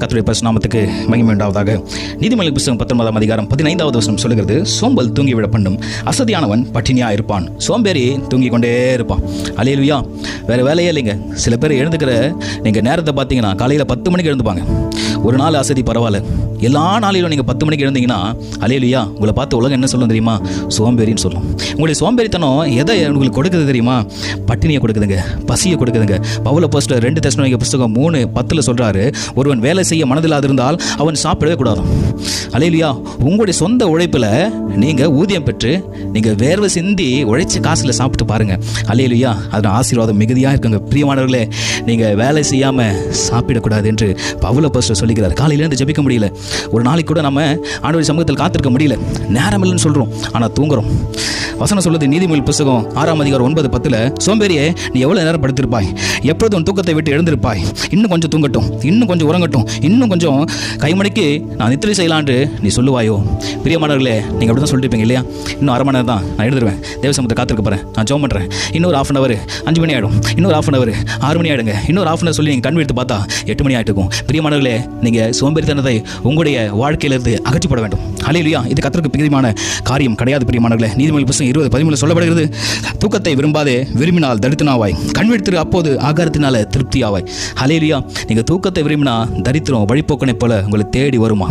கத்துடைய பரிசுநாமத்துக்கு மகிமை உண்டாவதாக. நீதிமொழி புஸ்தகம் பத்தொன்பதாம் அதிகாரம் பதினைந்தாவது வசனம் சொல்லுகிறது சோம்பல் தூங்கிவிட பண்ணும் அசதியானவன் பட்டினியாக இருப்பான். சோம்பேறி தூங்கி கொண்டே இருப்பான். அலையலுயா வேற வேலையே இல்லைங்க. சில பேர் எழுந்துக்கிற நீங்கள் நேரத்தை பார்த்தீங்கன்னா காலையில் பத்து மணிக்கு எழுந்துப்பாங்க. ஒரு நாள் அசதி பரவாயில்ல. எல்லா நாளிலும் நீங்கள் பத்து மணிக்கு எழுந்தீங்கன்னா அலையலுயா உங்களை பார்த்து உலகம் என்ன சொல்லும் தெரியுமா? சோம்பேறின்னு சொல்லும். உங்களுடைய சோம்பேறித்தனம் எதை உங்களுக்கு கொடுக்குது தெரியுமா? பட்டினியை கொடுக்குதுங்க பசியை கொடுக்குதுங்க. பவுல போஸ்டர் ரெண்டு தசனிக புஸ்தகம் மூணு பத்தில் சொல்கிறாரு ஒருவன் வேலை செய்ய மனதில்லாது இருந்தால் அவன் சாப்பிடவே கூடாது. அலையிலியா உங்களுடைய சொந்த உழைப்பில் நீங்கள் ஊதியம் பெற்று நீங்கள் வேர்வை சிந்தி உழைச்சி காசில் சாப்பிட்டு பாருங்கள் அலையிலியா அதில் ஆசீர்வாதம் மிகுதியாக இருக்குங்க. பிரியமானவர்களே நீங்கள் வேலை செய்யாமல் சாப்பிடக்கூடாது என்று பவுல போஸ்டர் சொல்லிக்கிறார். காலையிலேருந்து ஜெபிக்க முடியல. ஒரு நாளைக்கு கூட நம்ம ஆண்டவர் சமூகத்தில் காத்திருக்க முடியல. நேரம் இல்லைன்னு சொல்கிறோம் ஆனால் தூங்குறோம். வசனம் சொல்லுது நீதிமொழி புஸ்தகம் ஆறாம் அதிகாரம் ஒன்பது பத்தில் சோம்பேறியே நீ எவ்வளோ நேரம் படுத்திருப்பாய்? எப்பொழுது உன் தூக்கத்தை விட்டு எழுந்திருப்பாய்? இன்னும் கொஞ்சம் தூங்கட்டும் இன்னும் கொஞ்சம் உறங்கட்டும் இன்னும் கொஞ்சம் கைமணிக்கு நான் நித்திரை செய்யலான்ட்டு நீ சொல்லுவாயோ? பிரியமானவர்களே நீங்கள் அப்படி தான் சொல்லிருப்பீங்க இல்லையா? இன்னும் அரை மணி நேரம் தான் நான் எழுதுருவேன் தேவசமத்தை காத்திருக்க போகிறேன் நான் ஜோம் பண்ணுறேன் இன்னொரு ஆஃப் அன் அவர் அஞ்சு மணி ஆகிடும் இன்னொரு ஆஃப் அன் அவர் ஆறு மணி ஆகிடுங்க இன்னொரு ஆஃப் அன் அவர் சொல்லி நீங்கள் கண் எடுத்து பார்த்தா எட்டு மணி ஆகிட்டு இருக்கும். பிரியமானவர்களே நீங்கள் சோம்பேறித்தனத்தை உங்களுடைய வாழ்க்கையிலிருந்து அகற்றிப்பட வேண்டும். அலையிலையா இது கத்திற்கு பிரியமான காரியம். கிடையாது பிரியமானவர்களே. நீதிமொழி புத்தகம் இருபது பதிமூணு சொல்லப்படுகிறது தூக்கத்தை விரும்பாதே விரும்பினால் தரித்தினாவாய். கண்விடுத்திரு அப்போது ஆகாரத்தினால திருப்தியாவாய். அலையிலையா நீங்கள் தூக்கத்தை விரும்பினா தரித்திரம் வழிபோக்கனை போல உங்களை தேடி வருமா?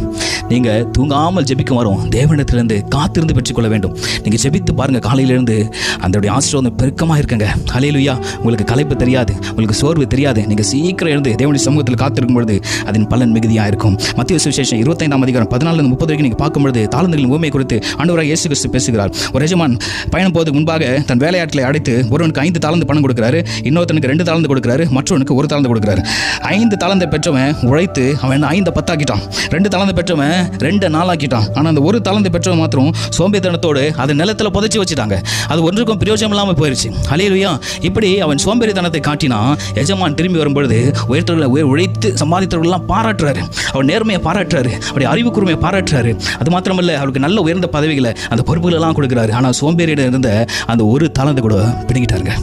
நீங்கள் தூங்காமல் ஜெபிக்கும் வரும் தேவனிடத்திலிருந்து காத்திருந்து பெற்றுக்கொள்ள வேண்டும். நீங்கள் ஜெபித்து பாருங்கள் காலையிலிருந்து அதோடைய ஆசீர்வாதம் பெருக்கமாக இருக்குங்க. அலையிலுயா உங்களுக்கு கலைப்பு தெரியாது உங்களுக்கு சோர்வு தெரியாது. நீங்கள் சீக்கிரம் எழுந்து தேவனுடைய சமூகத்தில் காத்திருக்கும் பொழுது அதன் பலன் மிகுதியாக இருக்கும். மத்திய சுவிசேஷம் இருபத்தைந்தாம் அதிகாரம் பதினாலு முப்பது வரைக்கும் நீங்கள் பார்க்கும்போது தாளந்துகளின் உண்மை குறித்து ஆண்டவராக இயேசு கிறிஸ்து பேசுகிறார். ஒரு எஜமான் பயணம் போவதுக்கு முன்பாக தன் வேலையாட்களை அடைத்து ஒருவனுக்கு ஐந்து தாளந்து பணம் கொடுக்குறாரு இன்னொருத்தனுக்கு ரெண்டு தாளந்து கொடுக்குறாரு மற்றவனுக்கு ஒரு தாளந்து கொடுக்குறாரு. ஐந்து தாளந்தை பெற்றவன் உழைத்து அவன் ஐந்தை பத்தாக்கிட்டான். ரெண்டு தாளந்து பெற்றவன் ரெண்டு நாளாக்கிட்டான் ஆனால் அந்த ஒரு தாளந்தை பெற்றவன் மாத்திரம் சோம்பேறித்தனத்தோடு அது நிலத்தில் புதைச்சி வச்சுட்டாங்க. அது ஒன்றுக்கும் பிரயோஜனம் இல்லாமல் போயிடுச்சு அலையிலுயா இப்படி அவன் சோம்பேறித்தனத்தை காட்டினா எஜமான் திரும்பி வரும்பொழுது உயர்த்தவர்களை உழைத்து சம்பாதித்தவர்கள்லாம் பாராட்டுறாரு. அவர் நேர்மையை பாராட்டுறாரு. அவருடைய அறிவு கூர்மையை பாராட்டுறாரு. அது மாத்திரமல்ல அவருக்கு நல்ல உயர்ந்த பதவிகளை அந்த பொறுப்புகளெல்லாம் கொடுக்குறாரு. ஆனால் சோம்பேறியிடம் இருந்த அந்த ஒரு தாளந்தை கூட பிடுங்கிட்டாருங்க.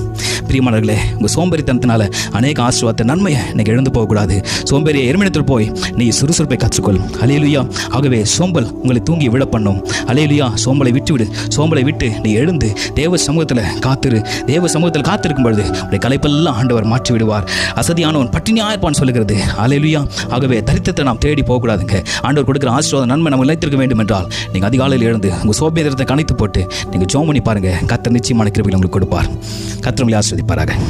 பிரியமானவர்களே உங்கள் சோம்பேறித்தனத்தினால அநேக ஆசீர்வாதத்தை நன்மையை இன்னைக்கு எழுந்து போகக்கூடாது. சோம்பேறியை எருமினத்தில் போய் நீ சுறுசுறுப்பை கற்றுக்கொள். அலையலுயா ஆகவே சோம்பல் உங்களை தூங்கி விட பண்ணும் அலையலுயா சோம்பலை விட்டு விடு சோம்பலை விட்டு நீ எழுந்து தேவ சமூகத்தில் காத்திரு. தேவ சமூகத்தில் காத்திருக்கும் பொழுது உடைய கலைப்பெல்லாம் ஆண்டவர் மாற்றி விடுவார் அசதியானவன் பட்டினியா இருப்பான் சொல்லுகிறது. அலையலுயா ஆகவே தரித்திரத்தை நாம் தேடி போகக்கூடாதுங்க. ஆண்டவர் கொடுக்குற ஆசீர்வாதம் நன்மை நம்ம நிலைத்திருக்க வேண்டும் என்றால் நீங்கள் அதிகாலையில் எழுந்து உங்கள் சோம்பேறித்தனத்தை கணித்து போட்டு நீங்கள் ஜோம் பண்ணி பாருங்க. கத்தர் நிச்சயமான கிருபிகள் உங்களுக்கு கொடுப்பார். கத்திரங்களை पर आ गए।